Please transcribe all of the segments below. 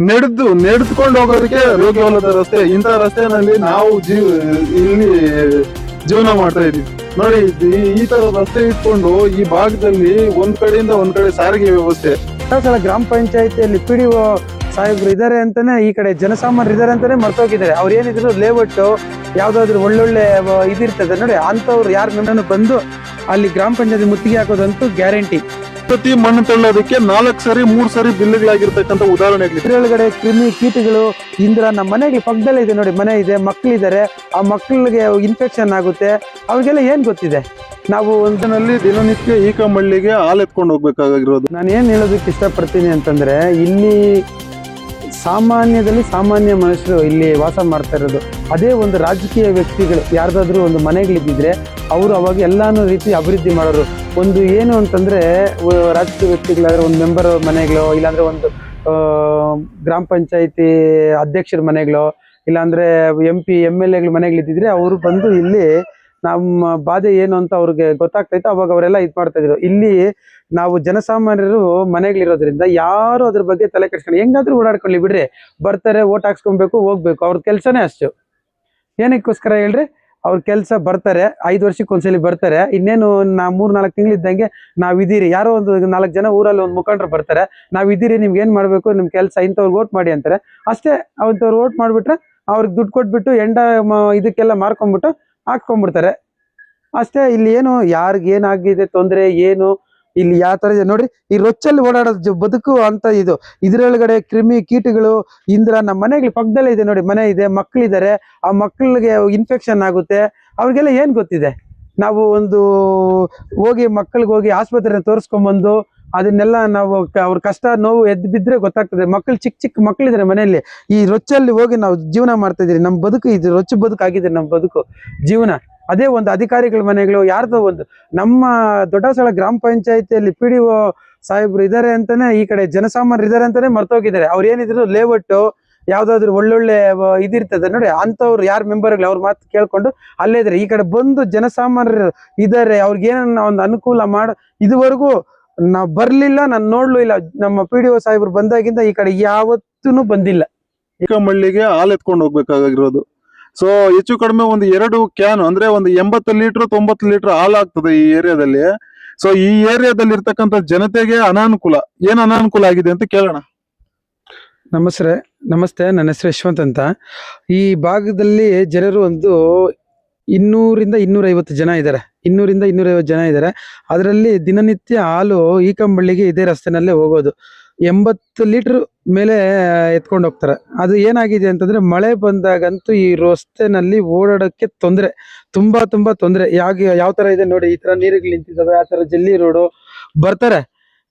ನಡೆದು, ನಡೆದುಕೊಂಡು ಹೋಗೋದಕ್ಕೆ ಯೋಗ್ಯವಲ್ಲದ ರಸ್ತೆ, ಇಂಥ ರಸ್ತೆನಲ್ಲಿ ನಾವು ಜೀವ ಇಲ್ಲಿ ಜೀವನ ಮಾಡ್ತಾ ಇದೀವಿ ನೋಡಿ, ಈ- ತರ ರಸ್ತೆ ಇಟ್ಕೊಂಡು ಈ ಭಾಗದಲ್ಲಿ ಒಂದ್ ಕಡೆಯಿಂದ ಒಂದ್ ಕಡೆ ಸಾರಿಗೆ ವ್ಯವಸ್ಥೆ. ಸರ್ ಗ್ರಾಮ ಪಂಚಾಯತಿಯಲ್ಲಿ ಪಿ ಡಿ ಒ ಸಾಹೇಬ್ರು ಇದಾರೆ ಅಂತಾನೆ ಈ ಕಡೆ ಜನಸಾಮಾನ್ಯರು ಇದಾರೆ ಅಂತಾನೆ ಮರ್ತೋಗಿದ್ದಾರೆ. ಅವ್ರು ಏನಿದ್ರು ಲೇಔಟ್, ಯಾವ್ದಾದ್ರು ಒಳ್ಳೊಳ್ಳೆ ಇದಿರ್ತದೆ. ನೋಡಿ ಅಂತವ್ರು ಯಾರ ಮೆಂಬರ್ನು ಬಂದು ಅಲ್ಲಿ ಗ್ರಾಮ ಪಂಚಾಯತಿ ಮುತ್ತಿಗೆ ಹಾಕೋದಂತೂ ಗ್ಯಾರಂಟಿ. ಪ್ರತಿ ಮಣ್ಣು ತಳ್ಳೋದಕ್ಕೆ ನಾಲ್ಕು ಸರಿ ಮೂರ್ ಸರಿ ಬಿಲ್ಲುಗಳಾಗಿರ್ತಕ್ಕಂಥ ಉದಾಹರಣೆಗಳು ಇದ್ರೊಳಗಡೆ ಕ್ರಿಮಿ ಕೀಟಗಳು ಇಂದ್ರ ನಮ್ಮ ಮನೆಗೆ ಪಕ್ಕದಲ್ಲೇ ಇದೆ ನೋಡಿ ಮನೆ ಇದೆ ಮಕ್ಕಳಿದ್ದಾರೆ ಆ ಮಕ್ಕಳಿಗೆ ಇನ್ಫೆಕ್ಷನ್ ಆಗುತ್ತೆ ಅವ್ರಿಗೆಲ್ಲ ಏನ್ ಗೊತ್ತಿದೆ? ನಾವು ಒಂದಿನಲ್ಲಿ ದಿನನಿತ್ಯ ಈಕ ಮಳ್ಳಿಗೆ ಹಾಲು ಎತ್ಕೊಂಡು ಹೋಗ್ಬೇಕಾಗಿರೋದು. ನಾನು ಏನು ಹೇಳೋದಕ್ಕೆ ಇಷ್ಟಪಡ್ತೀನಿ ಅಂತಂದ್ರೆ ಇಲ್ಲಿ ಸಾಮಾನ್ಯದಲ್ಲಿ ಸಾಮಾನ್ಯ ಮನುಷ್ಯರು ಇಲ್ಲಿ ವಾಸ ಮಾಡ್ತಾ ಇರೋದು. ಅದೇ ಒಂದು ರಾಜಕೀಯ ವ್ಯಕ್ತಿಗಳು, ಯಾರ್ದಾದ್ರೂ ಒಂದು ಮನೆಗಳಿದ್ದಿದ್ರೆ ಅವರು ಅವಾಗ ಎಲ್ಲಾನು ರೀತಿ ಅಭಿವೃದ್ಧಿ ಮಾಡೋರು. ಒಂದು ಏನು ಅಂತಂದ್ರೆ ರಾಜಕೀಯ ವ್ಯಕ್ತಿಗಳಾದ್ರೆ ಒಂದು ಮೆಂಬರ್ ಮನೆಗಳು, ಇಲ್ಲಾಂದ್ರೆ ಒಂದು ಗ್ರಾಮ ಪಂಚಾಯತಿ ಅಧ್ಯಕ್ಷರ ಮನೆಗಳು, ಇಲ್ಲಾಂದ್ರೆ ಎಂ ಪಿ ಎಂ ಎಲ್ ಎಗಳ ಮನೆಗಳಿದ್ದಿದ್ರೆ ಅವರು ಬಂದು ಇಲ್ಲಿ ನಮ್ಮ ಬಾಧೆ ಏನು ಅಂತ ಅವ್ರಿಗೆ ಗೊತ್ತಾಗ್ತೈತೆ ಅವಾಗ ಅವರೆಲ್ಲ ಇದು ಮಾಡ್ತಾ ಇದ್ರು. ಇಲ್ಲಿ ನಾವು ಜನಸಾಮಾನ್ಯರು ಮನೆಗಳಿರೋದ್ರಿಂದ ಯಾರು ಅದ್ರ ಬಗ್ಗೆ ತಲೆ ಕೆಡ್ಸ್ಕೊಂಡು ಹೆಂಗಾದ್ರೂ ಓಡಾಡ್ಕೊಳ್ಳಿ ಬಿಡ್ರಿ. ಬರ್ತಾರೆ ಓಟ್ ಹಾಕ್ಸ್ಕೊಬೇಕು, ಹೋಗ್ಬೇಕು. ಅವ್ರ ಕೆಲಸನೇ ಅಷ್ಟು. ಏನಕ್ಕೋಸ್ಕರ ಹೇಳ್ರಿ? ಅವ್ರ ಕೆಲಸ ಬರ್ತಾರೆ, ಐದು ವರ್ಷಕ್ಕೆ ಒಂದ್ಸಲಿ ಬರ್ತಾರೆ. ಇನ್ನೇನು ನಾ ಮೂರ್ ನಾಲ್ಕು ತಿಂಗಳಿದ್ದಂಗೆ ನಾವ್ ಇದೀರಿ. ಯಾರೋ ಒಂದು ನಾಲ್ಕು ಜನ ಊರಲ್ಲಿ ಒಂದು ಮುಖಂಡರು ಬರ್ತಾರೆ. ನಾವ್ ಇದೀರಿ, ನಿಮ್ಗೆ ಏನ್ ಮಾಡ್ಬೇಕು? ನಿಮ್ ಕೆಲಸ ಇಂಥವ್ರಿಗೆ ಓಟ್ ಮಾಡಿ ಅಂತಾರೆ. ಅಷ್ಟೇ ಅಂಥವ್ರು ಓಟ್ ಮಾಡ್ಬಿಟ್ರೆ ಅವ್ರಿಗೆ ದುಡ್ಡು ಕೊಟ್ಬಿಟ್ಟು ಎಂಡ ಇದಕ್ಕೆಲ್ಲ ಮಾರ್ಕೊಂಡ್ಬಿಟ್ಟು ಹಾಕ್ಕೊಂಡ್ಬಿಡ್ತಾರೆ. ಅಷ್ಟೇ ಇಲ್ಲಿ ಏನು ಯಾರಿಗೇನಾಗಿದೆ ತೊಂದರೆ, ಏನು ಇಲ್ಲಿ ಯಾವ ತರ ಇದೆ? ನೋಡ್ರಿ, ಈ ರೊಚ್ಚಲ್ಲಿ ಓಡಾಡೋದು ಬದುಕು ಅಂತ ಇದು. ಇದ್ರೊಳಗಡೆ ಕ್ರಿಮಿ ಕೀಟಗಳು, ಇಂದ್ರ ನಮ್ಮ ಮನೆಗಳ ಪಕ್ಕದಲ್ಲೇ ಇದೆ ನೋಡಿ ಮನೆ ಇದೆ ಮಕ್ಕಳಿದ್ದಾರೆ ಆ ಮಕ್ಕಳಿಗೆ ಇನ್ಫೆಕ್ಷನ್ ಆಗುತ್ತೆ. ಅವ್ರಿಗೆಲ್ಲ ಏನು ಗೊತ್ತಿದೆ? ನಾವು ಒಂದು ಹೋಗಿ ಮಕ್ಕಳಿಗೆ ಹೋಗಿ ಆಸ್ಪತ್ರೆ ತೋರಿಸ್ಕೊಂಬಂದು ಅದನ್ನೆಲ್ಲ ನಾವು ಅವ್ರ ಕಷ್ಟ ನೋವು ಎದ್ದು ಬಿದ್ರೆ ಗೊತ್ತಾಗ್ತದೆ. ಮಕ್ಕಳು ಚಿಕ್ಕ ಚಿಕ್ಕ ಮಕ್ಕಳಿದ್ದಾರೆ ಮನೆಯಲ್ಲಿ. ಈ ರೊಚ್ಚಲ್ಲಿ ಹೋಗಿ ನಾವು ಜೀವನ ಮಾಡ್ತಾ ಇದೀವಿ ನಮ್ಮ ಬದುಕು ಇದು ರೊಚ್ಚು ಬದುಕು ಆಗಿದೆ ನಮ್ಮ ಬದುಕು, ಜೀವನ. ಅದೇ ಒಂದು ಅಧಿಕಾರಿಗಳ ಮನೆಗಳು, ಯಾರ್ದೋ ಒಂದು. ನಮ್ಮ ದೊಡ್ಡಸಳ ಗ್ರಾಮ ಪಂಚಾಯತಿಯಲ್ಲಿ ಪಿ ಡಿ ಸಾಹೇಬ್ರು ಇದ್ದಾರೆ ಅಂತಾನೆ ಈ ಕಡೆ ಜನಸಾಮಾನ್ಯರು ಇದಾರೆ ಅಂತಾನೆ ಮರ್ತೋಗಿದ್ದಾರೆ ಅವ್ರು ಏನಿದ್ರು ಲೇಔಟ್ ಯಾವ್ದಾದ್ರು ಒಳ್ಳೊಳ್ಳೆ ಇದಿರ್ತದೆ. ನೋಡಿ ಅಂತವ್ರು ಯಾರು ಮೆಂಬರ್ಗಳು ಅವ್ರ ಮಾತು ಕೇಳ್ಕೊಂಡು ಅಲ್ಲೇ ಇದ್ರೆ, ಈ ಕಡೆ ಬಂದು ಜನಸಾಮಾನ್ಯರು ಇದಾರೆ, ಅವ್ರಿಗೆ ಏನನ್ನ ಒಂದು ಅನುಕೂಲ ಮಾಡ, ಇದುವರೆಗೂ ನಾವ್ ಬರ್ಲಿಲ್ಲ, ನಾನು ನೋಡ್ಲು ಇಲ್ಲ. ನಮ್ಮ ಪಿ ಡಿ ಒ ಸಾಹೇಬ್ರು ಬಂದಾಗಿಂದ ಈ ಕಡೆ ಯಾವತ್ತೂ ಬಂದಿಲ್ಲ. ಚಿಕ್ಕಮಳ್ಳಿಗೆ ಮಳ್ಳಿಗೆ ಹಾಲು ಎತ್ಕೊಂಡು ಹೋಗ್ಬೇಕಾಗಿರೋದು. ಸೊ ಹೆಚ್ಚು ಕಡಿಮೆ ಒಂದು ಎರಡು ಕ್ಯಾನ್ ಅಂದ್ರೆ ಒಂದು ಎಂಬತ್ತು ಲೀಟರ್, ತೊಂಬತ್ತು ಲೀಟರ್ ಹಾಲು ಆಗ್ತದೆ ಈ ಏರಿಯಾದಲ್ಲಿ. ಸೊ ಈ ಏರಿಯಾದಲ್ಲಿ ಇರ್ತಕ್ಕಂಥ ಜನತೆಗೆ ಅನಾನುಕೂಲ, ಏನ್ ಅನಾನುಕೂಲ ಆಗಿದೆ ಅಂತ ಕೇಳೋಣ. ನಮಸ್ತೆ ನಮಸ್ತೆ, ನನ್ನ ಹೆಸರು ಯಶವಂತ್ ಅಂತ. ಈ ಭಾಗದಲ್ಲಿ ಜನರು ಒಂದು ಇನ್ನೂರಿಂದ ಇನ್ನೂರೈವತ್ತು ಜನ ಇದ್ದಾರೆ. ಇನ್ನೂರಿಂದ ಇನ್ನೂರೈವತ್ತು ಜನ ಇದ್ದಾರೆ. ಅದರಲ್ಲಿ ದಿನನಿತ್ಯ ಹಾಲು ಈ ಕಂಬಳ್ಳಿಗೆ ಇದೇ ರಸ್ತೆನಲ್ಲೇ ಹೋಗೋದು. ಎಂಬತ್ತು ಲೀಟರ್ ಮೇಲೆ ಎತ್ಕೊಂಡು ಹೋಗ್ತಾರೆ. ಅದು ಏನಾಗಿದೆ ಅಂತಂದ್ರೆ, ಮಳೆ ಬಂದಾಗಂತೂ ಈ ರಸ್ತೆನಲ್ಲಿ ಓಡಾಡೋಕ್ಕೆ ತೊಂದರೆ, ತುಂಬಾ ತುಂಬಾ ತೊಂದರೆ. ಯಾವ ಯಾವ ತರ ಇದೆ ನೋಡಿ, ಈ ತರ ನೀರುಗಳು ನಿಂತಿದ್ದಾವೆ, ಆ ತರ ಜಲ್ಲಿ ರೋಡು ಬರ್ತಾರೆ.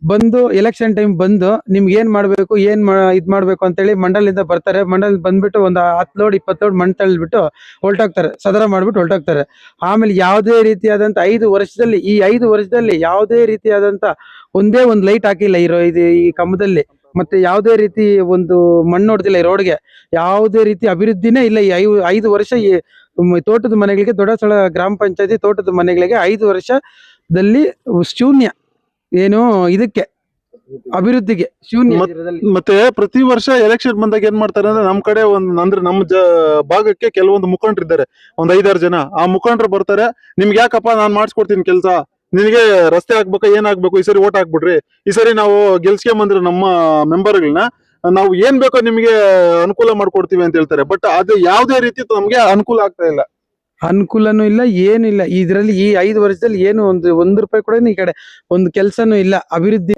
ಬಂದು ಎಲೆಕ್ಷನ್ ಟೈಮ್ ಬಂದು ನಿಮ್ಗೆ ಏನ್ ಮಾಡ್ಬೇಕು, ಏನ್ ಇದ್ ಮಾಡ್ಬೇಕು ಅಂತೇಳಿ ಮಂಡಲದಿಂದ ಬರ್ತಾರೆ. ಮಂಡಲ್ ಬಂದ್ಬಿಟ್ಟು ಒಂದು ಹತ್ತು ಲೋಡ್, ಇಪ್ಪತ್ತು ಲೋಡ್ ಮಣ್ಣು ತಳ್ಳಿಬಿಟ್ಟು ಹೊಲ್ಟೋಗ್ತಾರೆ ಸದರ ಮಾಡ್ಬಿಟ್ಟು ಹೊಲ್ಟೋಗ್ತಾರೆ ಆಮೇಲೆ ಯಾವುದೇ ರೀತಿಯಾದಂತ ಐದು ವರ್ಷದಲ್ಲಿ, ಈ ಐದು ವರ್ಷದಲ್ಲಿ ಯಾವುದೇ ರೀತಿಯಾದಂತ ಒಂದೇ ಒಂದು ಲೈಟ್ ಹಾಕಿಲ್ಲ ಇರೋ ಇದು ಈ ಕಂಬದಲ್ಲಿ. ಮತ್ತೆ ಯಾವುದೇ ರೀತಿ ಒಂದು ಮಣ್ಣು ಹೊಡೆದಿಲ್ಲ ಈ ರೋಡ್ಗೆ ಯಾವುದೇ ರೀತಿ ಅಭಿವೃದ್ಧಿನೇ ಇಲ್ಲ ಈ ಐದು ಐದು ವರ್ಷ ಈ ತೋಟದ ಮನೆಗಳಿಗೆ ದೊಡ್ಡ ಸ್ಥಳ ಗ್ರಾಮ ಪಂಚಾಯತಿ ತೋಟದ ಮನೆಗಳಿಗೆ ಐದು ವರ್ಷದಲ್ಲಿ ಶೂನ್ಯ. ಏನು ಇದಕ್ಕೆ? ಅಭಿವೃದ್ಧಿಗೆ ಶೂನ್ಯ ಮತ್ತೆ ಪ್ರತಿ ವರ್ಷ ಎಲೆಕ್ಷನ್ ಬಂದಾಗ ಏನ್ ಮಾಡ್ತಾರೆ ಅಂದ್ರೆ ನಮ್ ಕಡೆ ಒಂದ್ ಅಂದ್ರೆ ನಮ್ಮ ಜ ಭಾಗಕ್ಕೆ ಕೆಲವೊಂದು ಮುಖಂಡರು ಇದ್ದಾರೆ. ಒಂದ್ ಐದಾರು ಜನ. ಆ ಮುಖಂಡರು ಬರ್ತಾರೆ ನಿಮ್ಗೆ ಯಾಕಪ್ಪ ನಾನ್ ಮಾಡಿಸ್ಕೊಡ್ತೀನಿ ಕೆಲಸ? ನಿನಗೆ ರಸ್ತೆ ಹಾಕ್ಬೇಕು ಏನ್ ಹಾಕ್ಬೇಕು? ಈ ಸರಿ ಓಟ್ ಹಾಕ್ಬಿಡ್ರಿ. ಈ ಸರಿ ನಾವು ಗೆಲ್ಸ್ಕೊಂಬಂದ್ರೆ ನಮ್ಮ ಮೆಂಬರ್ಗಳನ್ನ ನಾವು ಏನ್ ಬೇಕೋ ನಿಮ್ಗೆ ಅನುಕೂಲ ಮಾಡ್ಕೊಡ್ತೀವಿ ಅಂತ ಹೇಳ್ತಾರೆ. ಬಟ್ ಅದು ಯಾವುದೇ ರೀತಿ ನಮ್ಗೆ ಅನುಕೂಲ ಆಗ್ತಾ ಇಲ್ಲ. ಅನುಕೂಲನೂ ಇಲ್ಲ ಏನಿಲ್ಲ ಇಲ್ಲ. ಇದರಲ್ಲಿ ಈ ಐದು ವರ್ಷದಲ್ಲಿ ಏನು ಒಂದು ಒಂದು ರೂಪಾಯಿ ಕೂಡ ಈ ಕಡೆ ಒಂದು ಕೆಲಸನೂ ಇಲ್ಲ. ಅಭಿವೃದ್ಧಿ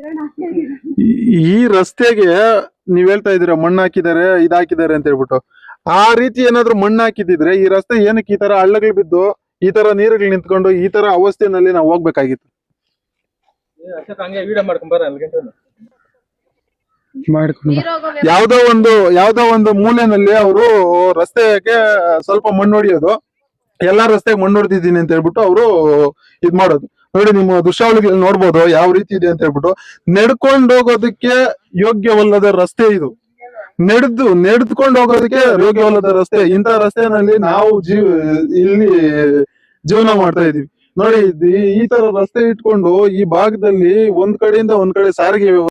ಈ- ರಸ್ತೆಗೆ ನೀವ್ ಹೇಳ್ತಾ ಇದೀರ ಮಣ್ಣು ಹಾಕಿದ್ದಾರೆ ಇದ್ ಹಾಕಿದ್ದಾರೆ ಅಂತ ಹೇಳ್ಬಿಟ್ಟು. ಆ ರೀತಿ ಏನಾದ್ರು ಮಣ್ಣು ಹಾಕಿದಿದ್ರೆ ಈ ರಸ್ತೆ ಏನಕ್ಕೆ ಈ ತರ ಹಳ್ಳಗಳು ಬಿದ್ದು ಈ ತರ ನೀರುಗಳು ನಿಂತ್ಕೊಂಡು ಈ ತರ ಅವಸ್ಥೆನಲ್ಲಿ ನಾವು ಹೋಗ್ಬೇಕಾಗಿತ್ತು? ಮಾಡ್ಕೊಂಡು ಯಾವ್ದೋ ಒಂದು ಯಾವ್ದೋ ಒಂದು ಮೂಲೆನಲ್ಲಿ ಅವರು ರಸ್ತೆಗೆ ಸ್ವಲ್ಪ ಮಣ್ಣು ಹೊಡಿಯೋದು. ಎಲ್ಲಾ ರಸ್ತೆಗೆ ಮಣ್ಣು ಅಂತ ಹೇಳ್ಬಿಟ್ಟು ಅವರು ಇದ್ ಮಾಡೋದು. ನೋಡಿ ನಿಮ್ಮ ದೃಶ್ಯಾವಳಿಗಳಲ್ಲಿ ನೋಡ್ಬೋದು ಯಾವ ರೀತಿ ಇದೆ ಅಂತ ಹೇಳ್ಬಿಟ್ಟು. ನಡ್ಕೊಂಡು ಹೋಗೋದಕ್ಕೆ ಯೋಗ್ಯವಲ್ಲದ ರಸ್ತೆ ಇದು. ನಡೆದು, ನಡೆದುಕೊಂಡು ಹೋಗೋದಕ್ಕೆ ಯೋಗ್ಯವಲ್ಲದ ರಸ್ತೆ. ಇಂತ ರಸ್ತೆನಲ್ಲಿ ನಾವು ಜೀವ, ಇಲ್ಲಿ ಜೀವನ ಮಾಡ್ತಾ ಇದೀವಿ ನೋಡಿ, ಈ- ತರ ರಸ್ತೆ ಇಟ್ಕೊಂಡು ಈ ಭಾಗದಲ್ಲಿ ಒಂದ್ ಕಡೆಯಿಂದ ಒಂದ್ ಕಡೆ ಸಾರಿಗೆ